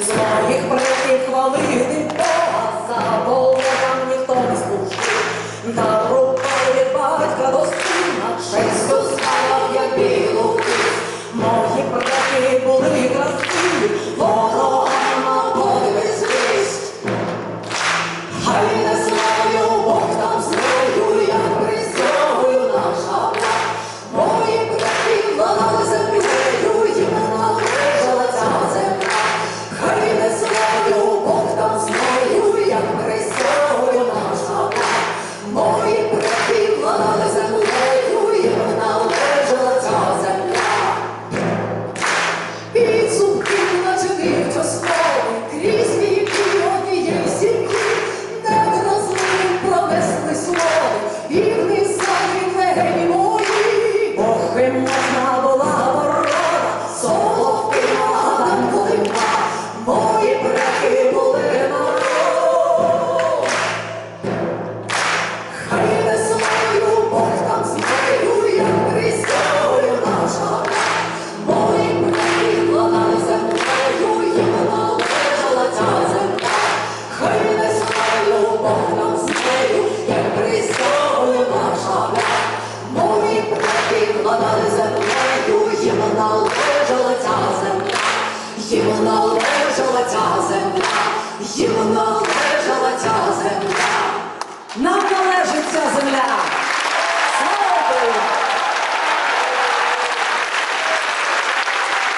З моїх предків хвали від Бога, за Бога там ніхто не служив. Дарували батька до сина і в лисані легені мої, Бог і Вона не землею, їм належала ця земля, їм належала